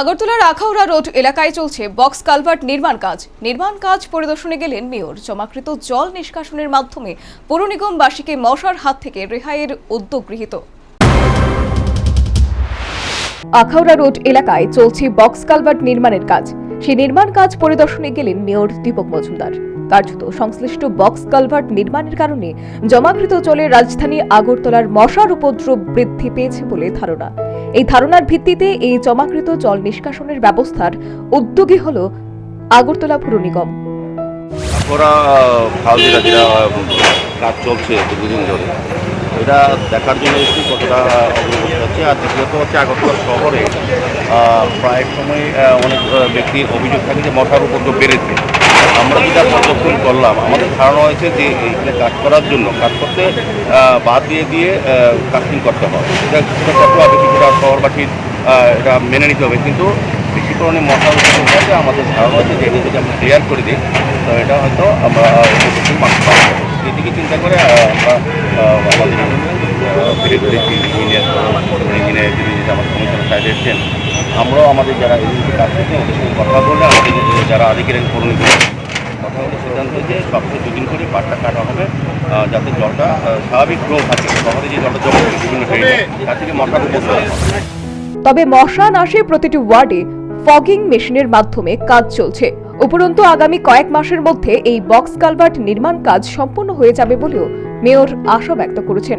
আগরতলার আখাউড়া রোড এলাকায় চলছে বক্স কালভার্ট নির্মাণ কাজ। নির্মাণ কাজ পরিদর্শনে গেলেন মেয়র। জমাকৃত জল নিষ্কাশনের মাধ্যমে পৌর নিগমবাসীকে মশার হাত থেকে রেহাইয়ের উদ্যোগ গৃহীত। আখাউড়া রোড এলাকায় চলছে বক্স কালভার্ট নির্মাণের কাজ। সেই নির্মাণ কাজ পরিদর্শনে গেলেন মেয়র দীপক মজুমদার। কার্যত সংশ্লিষ্ট বক্স কালভার্ট নির্মাণের কারণে জমাকৃত জলে রাজধানী আগরতলার মশার উপদ্রব বৃদ্ধি পেয়েছে বলে ধারণা। এই ধারণার ভিত্তিতে এই জমাকৃত জল নিষ্কাশনের ব্যবস্থার উদ্যোগী হল আগরতলা পুর নিগম। কাজ চলছে দীর্ঘদিন ধরে। এটা দেখার জন্য কতটা হচ্ছে আর দ্বিতীয়ত হচ্ছে আগরতলা শহরে প্রায় সময় অনেক ব্যক্তির অভিযোগ থাকে যে মশার উপদ্রব বেড়েছে। আমরা যেটা পর্যবেক্ষণ করলাম, আমাদের ধারণা হয়েছে যে এইখানে কাজ করার জন্য, কাজ করতে বাদ দিয়ে দিয়ে কাস্টিং করতে হবে। এটা কিছুটা হবে কিছুটা শহরবাসীর এটা মেনে নিতে হবে। কিন্তু বেশি পরিমাণে মশার উপদ্রব হয়েছে, আমাদের ধারণা হচ্ছে যে এটা যদি আমরা ক্লিয়ার করে দিই। তো এটা হয়তো আমরা এদিকে চিন্তা করে আমরা ইঞ্জিনিয়ার ইঞ্জিনিয়ার যিনি যেটা আমার সাইডে এসছেন, আমরাও আমাদের যারা এজেন্সি কাজ করছেন কথা বলে আমাদের যারা আধিকারিক কথা বলে সিদ্ধান্ত যে দুদিন করে পাটটা কাটা হবে যাতে জলটা স্বাভাবিক থাকে, শহরে যে জলটা জমা বিভিন্ন তার থেকে মশার তবে মশা নাশে প্রতিটি ওয়ার্ডে ফগিং মেশিনের মাধ্যমে কাজ চলছে। উপরন্তু আগামী কয়েক মাসের মধ্যে এই বক্স কালভার্ট নির্মাণ কাজ সম্পন্ন হয়ে যাবে বলেও মেয়র আশা ব্যক্ত করেছেন।